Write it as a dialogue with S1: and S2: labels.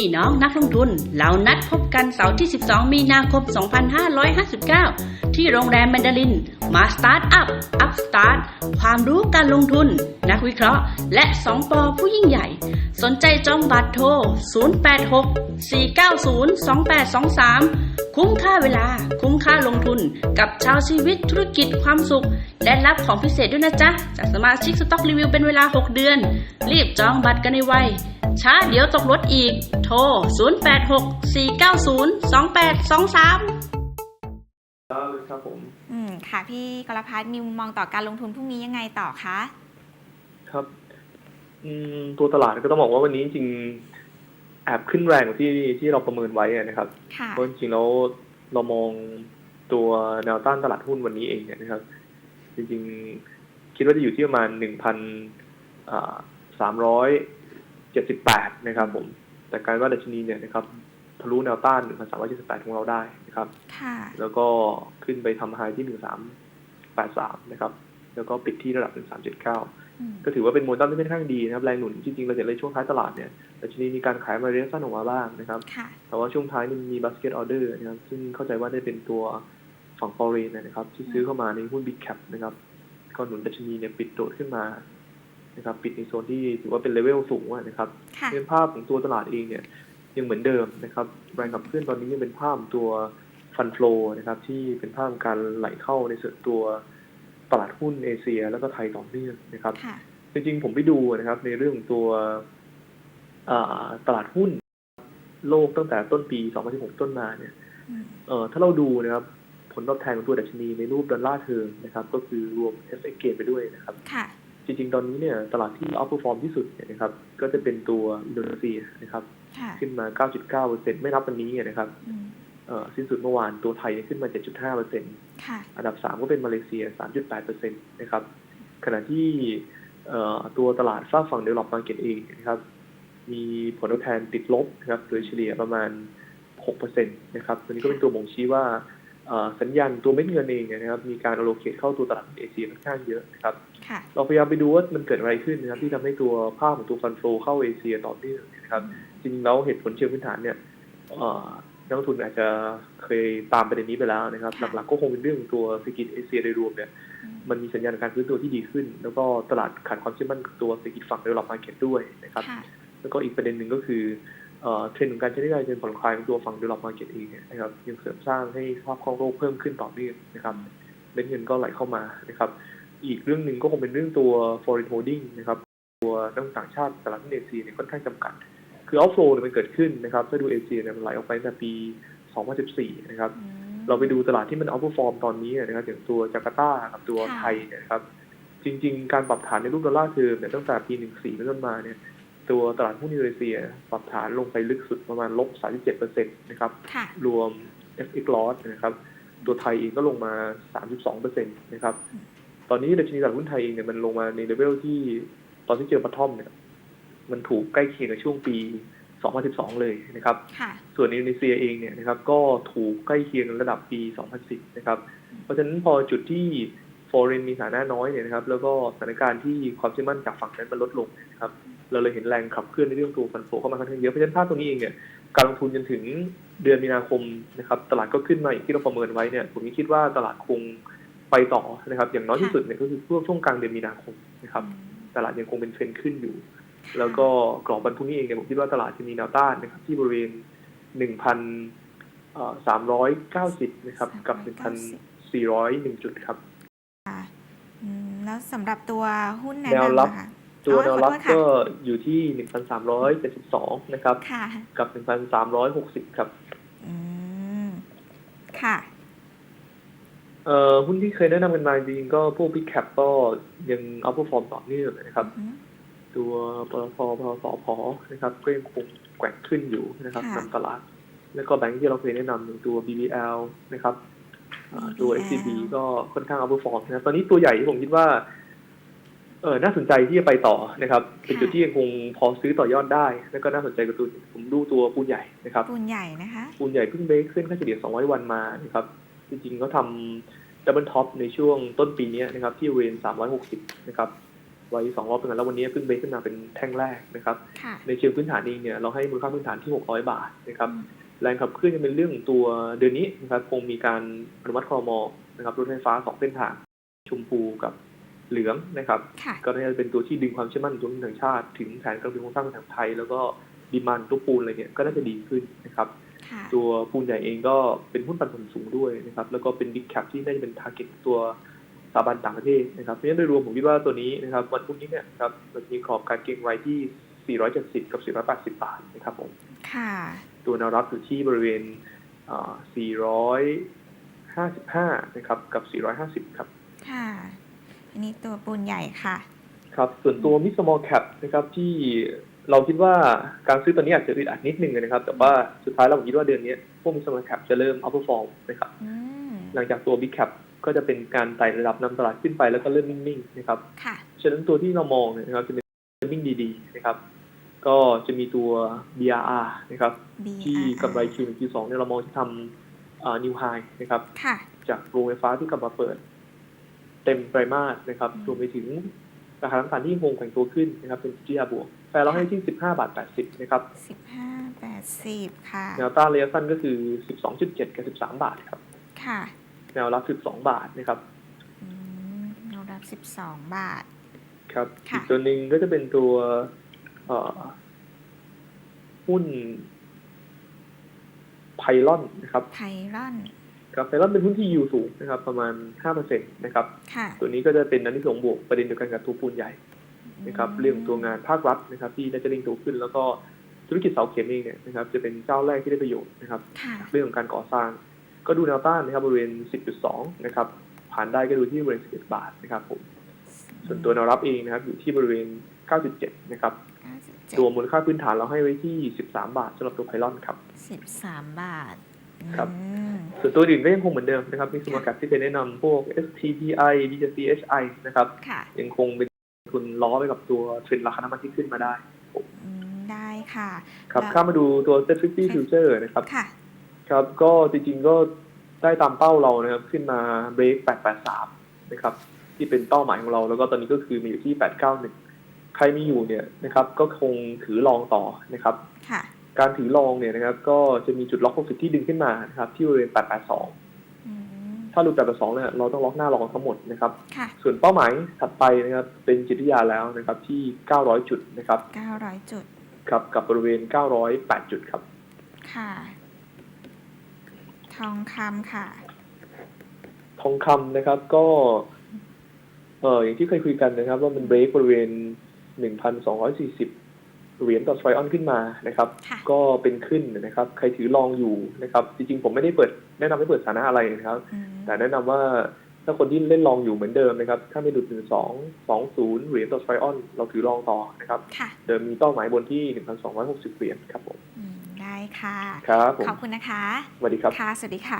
S1: พี่น้องนักลงทุน เรานัดพบกันเสาร์ที่ 12 มีนาคม 2559 ที่โรงแรมแมนดาริน มาสตาร์ทอัพ อัพสตาร์ท ความรู้การลงทุน นักวิเคราะห์ และ2ปอผู้ยิ่งใหญ่ สนใจจองบัตรโทร 086 490 2823 คุ้มค่าเวลา คุ้มค่าลงทุน กับชาวชีวิตธุรกิจความสุข และรับของพิเศษด้วยนะจ๊ะ จากสมาชิกสต็อกรีวิวเป็นเวลา 6 เดือน รีบจองบัตรกันในไวช้าเดี๋ยวตกรถอีก โทร 086 490 2823
S2: ค่ะพี่กรพัฒน์มีมุมมองต่อการลงทุนพรุ่งนี้ยังไงต่อคะ
S3: ครับอืมตัวตลาดก็ต้องบอกว่าวันนี้จริงๆแอบขึ้นแรงกว่าที่ที่เราประเมินไว้อะนะครับ
S2: ค่ะ
S3: เพราะจริงๆแล้วเรามองตัวแนวต้านตลาดหุ้นวันนี้เองเนี่ยนะครับ จริงๆคิดว่าจะอยู่ที่ประมาณหนึ่งพันสามร้อยเจ็ดสิบแปดนะครับผมแต่การว่าดัชนีเนี่ยนะครับ ทะลุแนวต้านหนึ่งพันสามร้อยเจ็ดสิบแปดของเราได้นะครับ
S2: ค่ะ
S3: แล้วก็ขึ้นไปทำไฮที่หนึ่งสามแปดสามนะครับ แล้วก็ปิดที่ระดับหนึ่งสามเจ็ดเก้า
S2: อืม
S3: ก็ถือว่าเป็นโมเมนตัมที่ค่อนข้างดีนะครับ แรงหนุนจริงๆ เราเห็นเลยช่วงท้ายตลาดเนี่ยแต่ชนีมีการขายมาระยะสั้นออกมาบ้างนะครับ
S2: ค่ะ
S3: แต่ว่าช่วงท้ายนี่มีบ a สเกตออเดอร์นะครับ ซึ่งเข้าใจว่าได้เป็นตัวฝั่งฟอเรนนะครับ ที่ซื้อเข้ามาในหุ้นบิ๊กแคปนะครับ ก็หนุนดัชนีเนี่ยปิดโดดขึ้นมานะครับปิดในโซนที่ถือว่าเป็นเลเวลสูงอะนะครับ
S2: ค่ะ
S3: เรื่องภาพของตัวตลาดเองเนี่ย ยังเหมือนเดิมนะครับแรงขับเคลื่อนตอนนี้ยังเป็นภาพของตัวฟันฟลอนะครับที่เป็นภาพของการไหลเข้าในส่วนตัวตลาดหุ้นเอเชีย แล้วก็ไทยต่อเนื่องนะครับ
S2: ค่ะ
S3: จริงๆผมไปดูนะครับ ในเรื่องของตัวอ่าตลาดหุ้น โลกตั้งแต่ต้นปี 2016 ต้นมาเนี่ย
S2: อืม
S3: เอ่อถ้าเราดูนะครับ ผลตอบแทนของตัวดัชนีในรูปดอลลาร์เทอมนะครับ ก็คือรวม FX gain ไปด้วยนะครับ
S2: ค่ะ
S3: จริงๆ ตอนนี้เนี่ยตลาดที่ outperform ที่สุดเนี่ยนะครับ ก็จะเป็นตัวอินโดนีเซียนะครับ
S2: ค่ะ
S3: ขึ้นมา 9.9%ไม่นับวันนี้นะครับ
S2: อืม
S3: เอ่อสิ้นสุดเมื่อวานตัวไทยขึ้นมา 7.5%
S2: ค่ะ
S3: อันดับ 3 ก็เป็นมาเลเซีย 3.8%นะครับ ขณะที่เอ่อตัวตลาดฝากฝั่ง develop market เองนะครับ มีผลตอบแทนติดลบนะครับ โดยเฉลี่ยประมาณ 6%นะครับตัวนี้ก็เป็นตัวบ่งชี้ว่าเอ่อสัญญาณตัวเม็ดเงินเองเนี่ยนะครับ มีการ allocate เข้าตัวตลาดเอเชียค่อนข้างเยอะนะครับ
S2: ค่ะ
S3: เราพยายามไปดูว่ามันเกิดอะไรขึ้นนะครับ ที่ทำให้ตัวภาพของตัวฟันโฟเข้าเอเชียต่อเนื่องนะครับจ ริงๆแล้วเหตุผลเชิงพื้นฐานเนี่ยเอ่อนักลงทุนอาจจะเคยตามประเด็นนี้ไปแล้วนะครับ
S2: ค่ะ
S3: หลักๆก็คงเป็นเรื่องตัวเศรษฐกิจเอเชียโดยรวมเนี่ย
S2: อืม
S3: มันมีสัญญาณการฟื้นตัวที่ดีขึ้น แล้วก็ตลาดขาดความเชื่อมั่นกับตัวเศรษฐกิจฝั่ง develop market ด้วยนะครับ
S2: ค่ะ
S3: แล้วก็อีกประเด็นหนึ่งก็คือเอ่อเทรนด์ของการใช้นโยบายเชิงผ่อนคลายของตัวฝั่ง develop market เองเนี่ยนะครับยังเสริมสร้างให้สภาพคล่องโลกเพิ่มขึ้นต่อเนื่องนะครับเม็ดเงินก็ไหลเข้ามานะครับ อีกเรื่องหนึ่งก็คงเป็นเรื่องตัว foreign holding นะครับ ตัวนักลงทุนต่างชาติตลาดหุ้นเอเชียเนี่ยค่อนข้างจำกัด คือ outflow เนี่ยมันเกิดขึ้นนะครับ ถ้าดูเอเชียเนี่ยมันไหลออกไปตั้งแต่ปี 2014 นะครับ
S2: อืม
S3: เราไปดูตลาดที่มัน outperform ตอนนี้นะครับอย่างตัวจาการ์ตากับตัว
S2: ค่ะ
S3: ไทยเนี่ยนะครับ จริง ๆ การปรับฐานในรูปดอลลาร์เทอมเนี่ยตั้งแต่ปี 14เป็นต้นมาเนี่ยตัวตลาดหุ้นอินโดนีเซีย ปรับฐานลงไปลึกสุดประมาณลบ 37%นะครับ
S2: ค่ะ
S3: รวม FX loss นะครับ ตัวไทยเองก็ลงมา 32%นะครับ ตอนนี้ดัชนีตลาดหุ้นไทยเองเนี่ยมันลงมาในเลเวลที่ตอนที่เจอปัทอมเนี่ย มันถูกใกล้เคียงกับช่วงปี 2012 เลยนะครับ
S2: ค่ะ
S3: ส่วนอินโดนีเซียเองเนี่ยนะครับก็ถูกใกล้เคียงระดับปี 2010 นะครับ เพราะฉะนั้นพอจุดที่ฟอเรนมีฐานะน้อยเนี่ยนะครับ แล้วก็สถานการณ์ที่ความเชื่อมั่นจากฝั่งนั้นมันลดลงเนยนะครับ เราเลยเห็นแรงขับเคลื่อนในเรื่องตัวฟันโฟเข้ามาค่อนข้างเยอะ เพราะฉะนั้นภาพตรงนี้เองเนี่ย การลงทุนจนถึงเดือนมีนาคมนะครับ ตลาดก็ขึ้นมาอย่างที่เราประเมินไว้เนี่ย ผมคิดว่าตลาดคงไปต่อนะครับ อย่างน้อยที่สุดเนี่ยก็คือช่วงช่วงกลางเดือนมีนาคมนะครับ ตลาดยังคงเป็นเทรนด์ขึ้นอยู่ แล้วก็กรอบวันพรุ่งนี้เองเนี่ยผมคิดว่าตลาดจะมีแนวต้านนะครับที่บริเวณหนึ่งพันสามร้อยเก้าสิบนะครับ กับหนึ่งพันสี่ร้อยหนึ่งจุดครับ
S2: ค่ะอืมแล้วสำหรับตัวหุ้นแนะ
S3: แนวนำรับ
S2: อะค่ะ
S3: ตัว
S2: อ๋อ
S3: แนวรับ
S2: ขอโทษค่ะ
S3: ก็อยู่ที่หนึ่งพันสามร้อยเจ็ดสิบสองนะครับ
S2: ค่ะ
S3: กับหนึ่งพันสามร้อยหกสิบครับ
S2: อืมค่ะ
S3: เอ่อหุ้นที่เคยแนะนำกันมาจริงๆก็พวก Big Cap ก็ยังเอาพ r ฟอร์มต่อเนื่องนะครับ
S2: อืม
S3: ตัวปตทปตทพนะครับก็ยังคงแกว่งขึ้นอยู่นะครับ
S2: ค่ะ
S3: นำตลาด แล้วก็แบงค์ที่เราเคยแนะนำอย่างตัว BBL นะครับอ่าตัว
S2: BBL
S3: SCB ก็ค่อนข้างเอาพ r ฟอร์มนะครับตอนนี้ตัวใหญ่ที่ผมคิดว่าเออน่าสนใจที่จะไปต่อนะครับ เป็นจุดที่ยังคงพอซื้อต่อยอดได้ แล้วก็น่าสนใจกับตัวผมดูตัวปูนใหญ่นะครับ
S2: ปูนใหญ่นะคะ
S3: ปูนใหญ่เพิ่งเบรกขึ้นค่าเฉลี่ย200 วันมานะครับ จริงๆเขาทำดับเบิลท็อปในช่วงต้นปีนี้นะครับ ที่เวน360 นะครับ ไว้สองรอบเป็นกันแล้ววันนี้เพิ่งเบรกขึ้นมาเป็นแท่งแรกนะครับ
S2: ค่ะ
S3: ในเชิงพื้นฐานเองเนี่ยเราให้มูลค่าพื้นฐานที่ 600 บาทนะครับ
S2: อืม
S3: แรงขับเคลื่อนจะเป็นเรื่องของตัวเดือนนี้นะครับคงมีการอนุมัติคอรมอนะครับรถไฟฟ้าสองเส้นทางชมพูกับเหลืองนะครับ
S2: ค่ะ
S3: ก็น่าจะเป็นตัวที่ดึงความเชื่อมั่นของทางชาติ ถึงแผนการเป็นโครงสร้างของไทย แล้วก็ดีมันตัวปูนอะไรเนี่ยก็น่าจะดีขึ้นนะครับ
S2: ค่ะ
S3: ตัวปูนใหญ่เองก็เป็นหุ้นปันผลสูงด้วยนะครับแล้วก็เป็นบิ๊กแคปที่น่าจะเป็นทาร์เก็ตตัวส ถาบันต่างประเทศนะครับเพราะฉะนั้นโดยรวมผมคิดว่าตัวนี้นะครับวันพรุ่งนี้เนี่ยนะครับมันมีกรอบการเก็งไว้ที่ 470 กับ 480 บาทนะครับผม
S2: ค่ะ
S3: ตัวแนวรับอยู่ที่บริเวณอ่า455 นะครับ กับ 450 ครับ
S2: ค่ะอันนี้ตัวปูนใหญ่ค่ะ
S3: ครับส่วนตัวมิสมอลแคปนะครับที่เราคิดว่าการซื้อตัวนี้อาจจะอึดอัดนิดนึงนะครับ แต่ว่าสุดท้ายเราคิดว่าเดือนนี้พวกมิสมอลแคปจะเริ่มอัพเปอร์ฟอร์มนะครับ
S2: อืม
S3: หลังจากตัวบิ๊กแคปก็จะเป็นการไต่ระดับนำตลาดขึ้นไปแล้วก็เริ่มนิ่งๆนะครับ
S2: ค่ะ
S3: ฉะนั้นตัวที่เรามองเนี่ยนะครับจะเป็นนิ่งดีๆนะครับ ก็จะมีตัว BRR นะครับ
S2: B
S3: ที่กำไร Q1 Q2 เนี่ยเรามองที่ทำนิวไฮนะครับ
S2: ค่ะ
S3: จากโรงไฟฟ้าที่กลับมาเปิด เต็มไตรมาสนะครับ
S2: อืม
S3: รวมไปถึงราคาน้ำตาลที่ยังคงแข็งตัวขึ้นนะครับ เป็น GR บวกแฟร์เราให้ที่ 15 บาท 80 นะครับ
S2: สิบห้าแปดสิบค่ะ
S3: แนวต้านระยะสั้นก็คือ 12.7 กับ 13 บาทครับ
S2: ค่ะ
S3: แนวรับ12บาทนะครับ
S2: อืมเรารับสิบสองบาท
S3: ครับ
S2: ค่ะ
S3: อีกตัวหนึ่งก็จะเป็นตัวเอ่อหุ้นไพลอนนะครับ
S2: ไพรอน
S3: ครับไพลอนเป็นหุ้นที่ยิวสูงนะครับ ประมาณ5%นะครับ
S2: ค่ะ
S3: ตัวนี้ก็จะเป็นนันที่สงส์บวกประเด็นเดียวกันกับตัวปูนใหญ่นะครับ
S2: ม
S3: เรื่องตัวงานภาครัฐนะครับ ที่น่าจะเร่งตัวขึ้น แล้วก็ธุรกิจเสาเข็มเองเนี่ยนะครับ จะเป็นเจ้าแรกที่ได้ประโยชน์นะครับ
S2: ค่ะ
S3: เรื่องของการก่อสร้าง ก็ดูแนวต้านนะครับบริเวณ 10.2 นะครับ ผ่านได้ก็ดูที่บริเวณ 11 บาทนะครับผม ส่วนตัวแนวรับเองนะครับ อยู่ที่บริเวณ 9.7 นะครับตัวมูลค่าพื้นฐานเราให้ไว้ที่ 13 บาทสำหรับตัวไพลอนครับ
S2: สิบสามบาท
S3: ครับ
S2: อืม
S3: ส่วนตัวอื่นก็ยังคงเหมือนเดิมนะครับ มีสมาร์ทที่เป็นแนะนำพวก STPI BJCHI นะครับ
S2: ค่ะ
S3: ยังคงเป็นทุนล้อไปกับตัวเทรนด์ราคาน้ำมันที่ขึ้นมาได้
S2: อืม ได้ค่ะ
S3: ครับ
S2: แล้ว
S3: ข้ามมาดูตัว Set 50 Future นะครับ
S2: ค่ะ
S3: ครับก็จริงๆก็ได้ตามเป้าเรานะครับ ขึ้นมาเบรก883 นะครับ ที่เป็นเป้าหมายของเรา แล้วก็ตอนนี้ก็คือมีอยู่ที่ 891 ใครมีอยู่เนี่ยนะครับ ก็คงถือลองต่อนะครับ
S2: ค่ะ
S3: การถือลองเนี่ยนะครับ ก็จะมีจุดล็อก profit ที่ดึงขึ้นมานะครับ ที่บริเวณ882
S2: อืม
S3: ถ้าหลุด882เนี่ยเราต้องล็อกหน้าลองทั้งหมดนะครับ
S2: ค่ะ
S3: ส่วนเป้าหมายถัดไปนะครับ เป็นจิตวิทยาแล้วนะครับ ที่ 900 จุดนะครับ
S2: เก้าร้อยจุด
S3: ครับกับบริเวณ 908 จุดครับ
S2: ค่ะ ทองคำค่ะ
S3: ทองคำนะครับก็ เอออย่างที่เคยคุยกันนะครับ ว่ามันเบรกบริเวณ 1,240 เหรียญต่อทรอยออนขึ้นมานะครับ
S2: ค่ะ
S3: ก็เป็นขึ้นนะครับ ใครถือลองอยู่นะครับ จริงๆ ผมไม่ได้เปิดแนะนำให้เปิดสถานะอะไรนะครับ
S2: อืม
S3: แต่แนะนำว่าถ้าคนที่เล่นลองอยู่เหมือนเดิมนะครับ ถ้าไม่หลุด1,220เหรียญต่อทรอยออนเราถือลองต่อนะครับ
S2: ค่ะ
S3: เดิมมีเป้าหมายบนที่ 1,260 เหรียญครับผม
S2: อืมได้ ค่ะ
S3: ครับผม
S2: ขอบคุณนะคะ
S3: สวัสดีครับ
S2: ค่ะ สวัสดีค่ะ